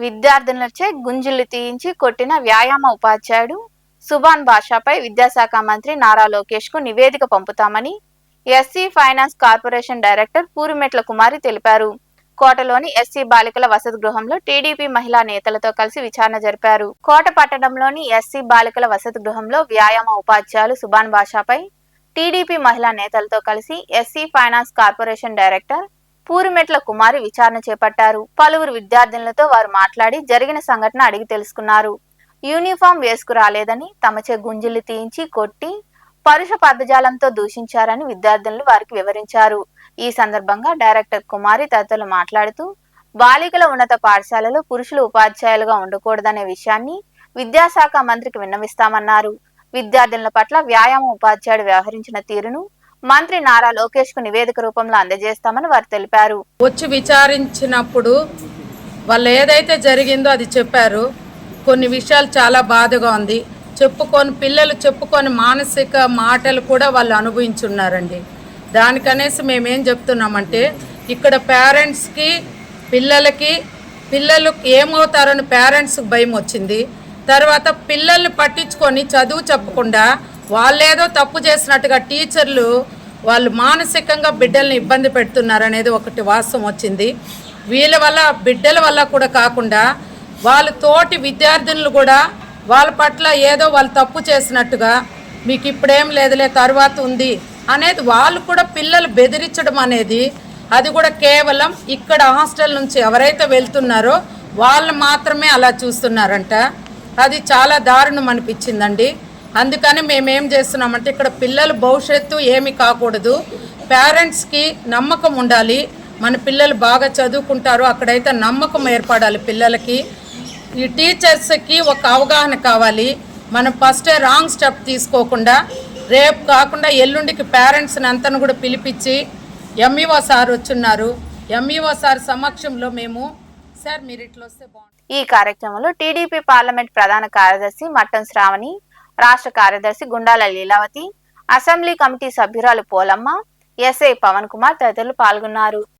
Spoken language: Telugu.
విద్యార్థులచే గుంజులు తీయించి కొట్టిన వ్యాయామ ఉపాధ్యాయుడు సుభాన్ బాషాపై విద్యాశాఖ మంత్రి నారా లోకేష్కు నివేదిక పంపుతామని SC finance corporation director Purimetla Kumari తెలిపారు. కోటలోని ఎస్సీ బాలికల వసతి గృహంలో టీడీపీ మహిళా నేతలతో కలిసి విచారణ జరిపారు. కోట పట్టణంలోని ఎస్సీ బాలికల వసతి గృహంలో వ్యాయామ ఉపాధ్యాయులు సుభాన్ బాషాపై టీడీపీ మహిళా నేతలతో కలిసి SC finance corporation director Purimetla Kumari విచారణ చేపట్టారు. పలువురు విద్యార్థినులతో వారు మాట్లాడి జరిగిన సంఘటన అడిగి తెలుసుకున్నారు. యూనిఫామ్ వేసుకు రాలేదని తమచే గుంజులు తీయించి కొట్టి పరుష పదజాలంతో దూషించారని విద్యార్థినులు వారికి వివరించారు. ఈ సందర్భంగా డైరెక్టర్ కుమారి తదితరులు మాట్లాడుతూ బాలికల ఉన్నత పాఠశాలలో పురుషులు ఉపాధ్యాయులుగా ఉండకూడదనే విషయాన్ని విద్యాశాఖ మంత్రికి విన్నవిస్తామన్నారు. విద్యార్థినుల పట్ల వ్యాయామ ఉపాధ్యాయుడు వ్యవహరించిన తీరును మంత్రి నారా లోకేష్కు నివేదిక రూపంలో అందజేస్తామని వారు తెలిపారు. వచ్చి విచారించినప్పుడు వాళ్ళు ఏదైతే జరిగిందో అది చెప్పారు. కొన్ని విషయాలు చాలా బాధగా ఉంది. చెప్పుకొని పిల్లలు చెప్పుకొని మానసిక మాటలు కూడా వాళ్ళు అనుభవించున్నారండి. దానికనేసి మేమేం చెప్తున్నామంటే ఇక్కడ పేరెంట్స్కి పిల్లలకి పిల్లలు ఏమవుతారని పేరెంట్స్కి భయం వచ్చింది. తర్వాత పిల్లల్ని పట్టించుకొని చదువు చెప్పకుండా వాళ్ళేదో తప్పు చేసినట్టుగా టీచర్లు వాళ్ళు మానసికంగా బిడ్డల్ని ఇబ్బంది పెడుతున్నారు అనేది ఒకటి వాస్తవం వచ్చింది. వీళ్ళ వల్ల బిడ్డల వల్ల కూడా కాకుండా వాళ్ళ తోటి విద్యార్థినులు కూడా వాళ్ళ పట్ల ఏదో వాళ్ళు తప్పు చేసినట్టుగా మీకు ఇప్పుడేం లేదులే తర్వాత ఉంది అనేది వాళ్ళు కూడా పిల్లలు బెదిరించడం అనేది అది కూడా కేవలం ఇక్కడ హాస్టల్ నుంచి ఎవరైతే వెళ్తున్నారో వాళ్ళు మాత్రమే అలా చూస్తున్నారంట. అది చాలా దారుణం అనిపించిందండి. అందుకని మేమేం చేస్తున్నామంటే ఇక్కడ పిల్లల భవిష్యత్తు ఏమి కాకూడదు. పేరెంట్స్కి నమ్మకం ఉండాలి. మన పిల్లలు బాగా చదువుకుంటారు. అక్కడైతే నమ్మకం ఏర్పడాలి పిల్లలకి. ఈ టీచర్స్కి ఒక అవగాహన కావాలి. మనం ఫస్టే రాంగ్ స్టెప్ తీసుకోకుండా రేపు కాకుండా ఎల్లుండికి పేరెంట్స్ని అంతను కూడా పిలిపించి ఎంఈఓ సార్ వచ్చున్నారు. ఎంఈఓ సార్ సమక్షంలో మేము సార్ మీరు ఇట్లా వస్తే బాగుంటుంది ఈ కార్యక్రమంలో టీడీపీ పార్లమెంట్ ప్రధాన కార్యదర్శి మట్టం శ్రావణి రాష్ట్ర కార్యదర్శి గుండాల లీలావతి అసెంబ్లీ కమిటీ సభ్యురాలు పోలమ్మ ఎస్ఐ పవన్ కుమార్ తదితరులు పాల్గొన్నారు.